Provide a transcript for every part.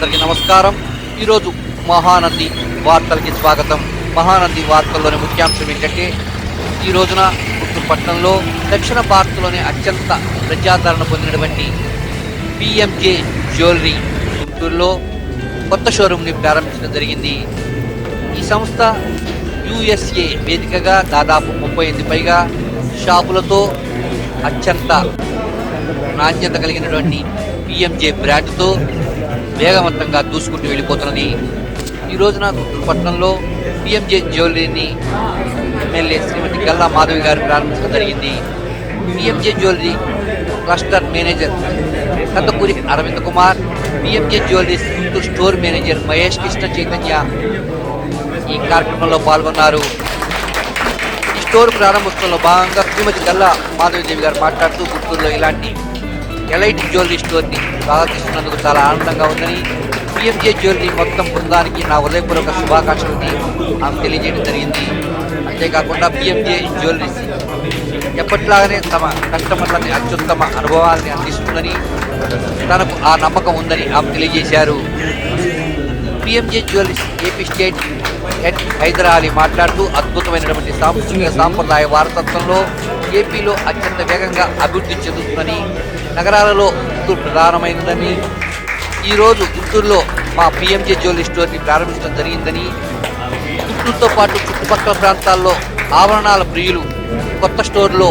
నమస్కారం. ఈరోజు మహానంది వార్తలకి స్వాగతం. మహానంది వార్తల్లోని ముఖ్యాంశం ఏంటంటే ఈ రోజున గుంటూరు పట్టణంలో దక్షిణ భారత్లోని అత్యంత ప్రజాదరణ పొందినటువంటి పిఎంజే జ్యువెలరీ గుంటూరులో కొత్త షోరూమ్ని ప్రారంభించడం జరిగింది. ఈ సంస్థ యుఎస్ఏ వేదికగా దాదాపు ముప్పై ఎనిమిది పైగా షాపులతో అత్యంత నాణ్యత కలిగినటువంటి పిఎంజే బ్రాండ్తో వేగవంతంగా దూసుకుంటూ వెళ్ళిపోతున్నది. ఈ రోజున గుంటూరు పట్టణంలో పిఎంజే జ్యువెలరీని ఎమ్మెల్యే శ్రీమతి గల్లా మాధవి గారు ప్రారంభించడం జరిగింది. PMJ jewellery cluster manager Kandakuri Arvind Kumar PMJ jewelleries Guntur store manager Mahesh Krishna Chaitanya ఈ కార్యక్రమంలో పాల్గొన్నారు. ఈ స్టోర్ ప్రారంభోత్సవంలో భాగంగా శ్రీమతి గల్లా మాధవీదేవి గారు మాట్లాడుతూ గుంటూరులో ఇలాంటి ఎలైట్ జ్యువెలరీ స్టోర్ని ప్రారంభిస్తున్నందుకు చాలా ఆనందంగా ఉందని పిఎంజే జ్యువెలరీ మొత్తం బృందానికి నా ఉదయపూర్వక శుభాకాంక్షలని ఆమె తెలియజేయడం జరిగింది. అంతేకాకుండా పిఎంజే జ్యువెలరీస్ ఎప్పట్లాగానే తమ కస్టమర్లని అత్యుత్తమ అనుభవాలని అందిస్తుందని తనకు ఆ నమ్మకం ఉందని ఆమె తెలియజేశారు. PMJ jewelleries AP state head Haider Ali మాట్లాడుతూ అద్భుతమైనటువంటి సాంస్కృతిక సాంప్రదాయ వారసత్వంలో ఏపీలో అత్యంత వేగంగా అభివృద్ధి చెందుతుందని నగరాలలో గుంటూరు ప్రధానమైనదని ఈరోజు గుంటూరులో మా పిఎంజే జ్యువెలరీ స్టోర్ని ప్రారంభించడం జరిగిందని గుంటూరుతో పాటు చుట్టుపక్కల ప్రాంతాల్లో ఆభరణాల ప్రియులు కొత్త స్టోర్లో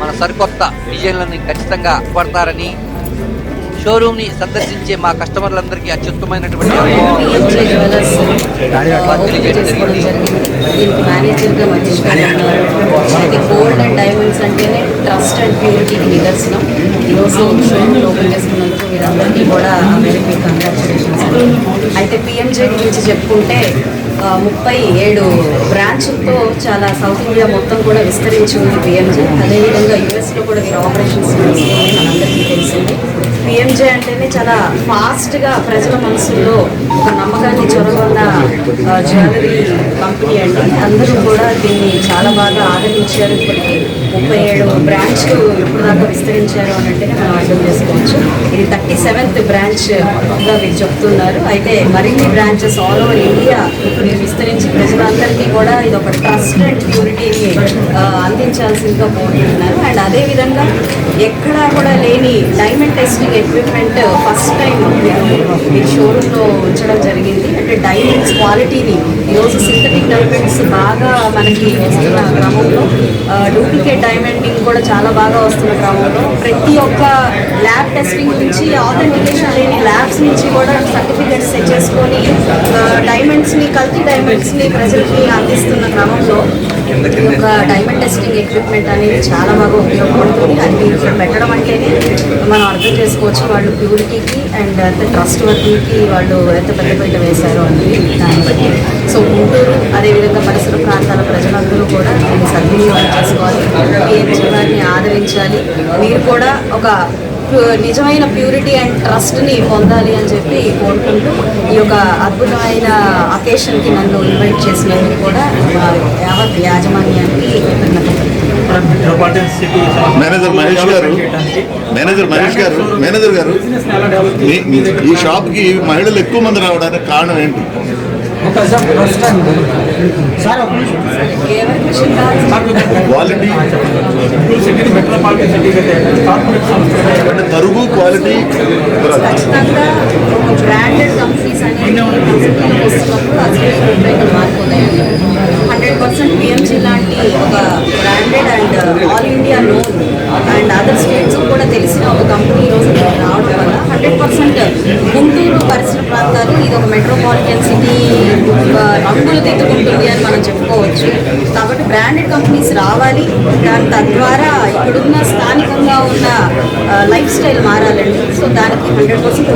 మన సరికొత్త డిజైన్లని ఖచ్చితంగా పడతారని షోరూమ్ని సందర్శించే మా కస్టమర్లందరికీ అత్యుత్తమైనటువంటి మేనేజర్గా మహేష్ గోల్డ్ అండ్ డైమండ్స్ అంటేనే ట్రస్ట్ అండ్ ప్యూరిటీకి నిదర్శనం ఈరోజు షోరూమ్ ఓపెన్ చేసుకున్నందుకు కూడా వెరీ బిగ్ కంగ్రాచులేషన్స్ అయితే పిఎంజే గురించి చెప్పుకుంటే ముప్పై ఏడు బ్రాంచ్లతో చాలా సౌత్ ఇండియా మొత్తం కూడా విస్తరించి ఉంది పిఎంజే అదేవిధంగా యుఎస్లో కూడా వీరు ఆపరేషన్స్ మనందరికీ తెలిసింది పిఎంజే అంటేనే చాలా ఫాస్ట్గా ప్రజల మనసుల్లో ఒక నమ్మకాన్ని చొరగొన్న జ్యువెలరీ కంపెనీ అండి. అందరూ కూడా దీన్ని చాలా బాగా ఆదరించారు. ఇప్పటికీ ముప్పై ఏడు బ్రాంచ్లు ఇప్పుడు దాకా విస్తరించారు అని అంటేనే మనం అర్థం చేసుకోవచ్చు. ఇది థర్టీ సెవెంత్ బ్రాంచ్గా వీరు చెప్తున్నారు. అయితే మరిన్ని బ్రాంచెస్ ఆల్ ఓవర్ ఇండియా వీరు విస్తరించి ప్రజలందరికీ కూడా ఇది ఒక ట్రస్ట్ అండ్ ప్యూరిటీని అందించాల్సిందిగా కోరుకుంటున్నారు. అండ్ అదేవిధంగా ఎక్కడా కూడా లేని diamond testing equipment first time మీ షోరూంలో ఉంచడం జరిగింది. అంటే డైమండ్స్ క్వాలిటీని ఈరోజు సింథటిక్ డైమండ్స్ బాగా మనకి వస్తున్న క్రమంలో డూప్లికేట్ డైమండింగ్ కూడా చాలా బాగా వస్తున్న క్రమంలో ప్రతి ఒక్క ల్యాబ్ టెస్టింగ్ నుంచి ఆథెంటికేషన్ లేని ల్యాబ్స్ నుంచి కూడా సర్టిఫికేట్స్ సెట్ చేసుకొని డైమండ్స్ని కల్తీ డైమండ్స్ని ప్రజలకి అందిస్తున్న క్రమంలో ఒక డైమండ్ టెస్టింగ్ ఎక్విప్మెంట్ అనేది చాలా బాగా ఉపయోగపడుతుంది. అది మీరు ఇక్కడ పెట్టడం అంటేనే మనం అర్థం చేసుకోవచ్చు వాళ్ళు ప్యూరిటీకి అండ్ ట్రస్ట్ వర్కింగ్కి వాళ్ళు ఎంత పెద్ద పెట్ట వేశారు అనేది దాన్ని బట్టి. సో గుంటూరు అదేవిధంగా పరిసర ప్రాంతాల ప్రజలందరూ కూడా దీన్ని సద్వినియోగం చేసుకోవాలి. ఈ గారిని ఆదరించాలి. మీరు కూడా ఒక నిజమైన ప్యూరిటీ అండ్ ట్రస్ట్ని పొందాలి అని చెప్పి కోరుకుంటూ ఈ యొక్క అద్భుతమైన అకేషన్కి నన్ను ఇన్వైట్ చేసినందుకు కూడా యావత్ యాజమాన్యానికి మేనేజర్ మహేష్ గారు మేనేజర్ మహేష్ గారు మేనేజర్ గారు ఈ షాప్కి మహిళలు ఎక్కువ మంది రావడానికి కారణం ఏంటి? ప్రజా ప్రశ్న సార్ క్వాలిటీ అంటే తరుగు క్వాలిటీ బ్రాండెడ్ కంపెనీస్ అనేవి హండ్రెడ్ పర్సెంట్ పిఎంజీ లాంటి ఒక branded and all India known and other states కూడా తెలిసిన ఒక కంపెనీ ఈరోజు మనకి రావడం వల్ల హండ్రెడ్ పర్సెంట్ గుంటూరు పరిసర ప్రాంతాలు ఇది ఒక మెట్రోపాలిటన్ సిటీ రంగులు దిద్దుకుంటుంది అని మనం చెప్పుకోవచ్చు. కాబట్టి బ్రాండెడ్ కంపెనీస్ రావాలి. దాని తద్వారా ఇక్కడున్న స్థానికంగా ఉన్న లైఫ్ స్టైల్ మారాలండి. సో దానికి హండ్రెడ్ పర్సెంట్